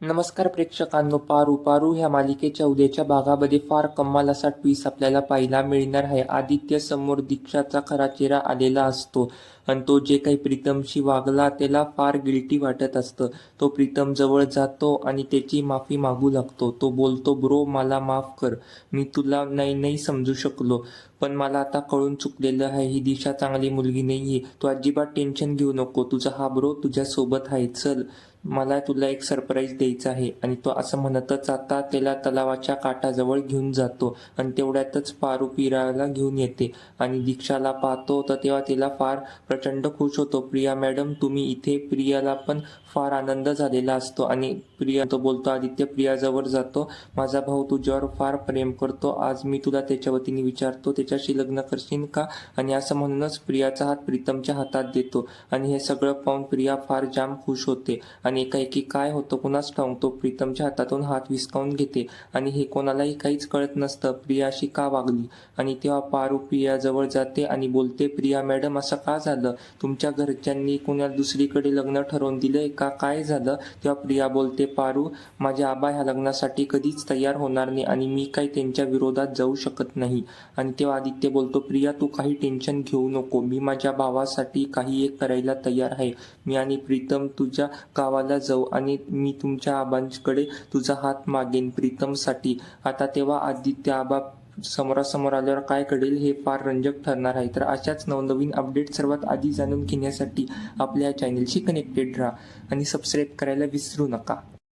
नमस्कार प्रेक्षकांनो पारू पारू ह्या मालिकेच्या उद्याच्या भागामध्ये फार कमाल असा ट्विस्ट आपल्याला पाहायला मिळणार आहे. आदित्य समोर दीक्षाचा खरा चेहरा आलेला असतो आणि तो जे काही प्रीतमशी वागला त्याला फार गिल्टी वाटत असतं. तो प्रीतम जवळ जातो आणि त्याची माफी मागू लागतो. तो बोलतो ब्रो मला माफ कर. मी तुला नाही नाही समजू शकलो. पण मला आता कळून चुकलेलं आहे. ही दिशा चांगली मुलगी नाही आहे तू अजिबात टेन्शन घेऊ नको. तुझा हा ब्रो तुझ्या सोबत आहे. चल. मला तुला एक सरप्राईज द्यायचा आहे. आणि तो असं म्हणतच आता त्याला तलावाच्या काठाजवळ घेऊन जातो आणि तेवढ्यातच पारू पिराला घेऊन येते. आणि दीक्षाला पाहतो तर तेव्हा तिला फार प्रचंड खुश होतो. प्रिया मॅडम तुम्ही इथे प्रियाला पण फार आनंद झालेला असतो. आणि प्रिया तो बोलतो आदित्य प्रियाजवळ जातो. माझा भाऊ तुझ्यावर फार प्रेम करतो. आज मी तुला त्याच्या वतीने विचारतो त्याच्याशी लग्न करशील का? आणि असं म्हणूनच प्रियाचा हात प्रीतमच्या हातात देतो. आणि हे सगळं पाहून प्रिया फार जाम खुश होते. आणि एकाएकी काय होतं कुणाच ठाऊक तो प्रीतमच्या हातातून हात विस्कावून घेते. आणि हे कोणालाही काहीच कळत नसतं प्रियाशी का वागली? आणि तेव्हा पारू प्रियाजवळ जाते आणि बोलते प्रिया मॅडम असं का झालं? तुमच्या घरच्यांनी कुणा दुसरीकडे लग्न ठरवून दिलंय का? काय झालं? तेव्हा प्रिया बोलते पारू माझे आबा ह्या लग्नासाठी कधीच तयार होणार नाही आणि मी काही त्यांच्या विरोधात जाऊ शकत नाही. आणि तेव्हा आदित्य बोलतो प्रिया तू काही टेन्शन घेऊ नको. मी माझ्या भावासाठी काही एक करायला तयार आहे. मी आणि प्रीतम तुझ्या गावाला जाऊ आणि मी तुमच्या आबांकडे तुझा हात मागेन प्रीतमसाठी. आता तेव्हा आदित्य आबा समोरासमोर आल्यावर काय कळेल हे फार रंजक ठरणार आहे. तर अशाच नवनवीन अपडेट सर्वात आधी जाणून घेण्यासाठी आपल्या चॅनलशी कनेक्टेड राहा आणि सबस्क्राईब करायला विसरू नका.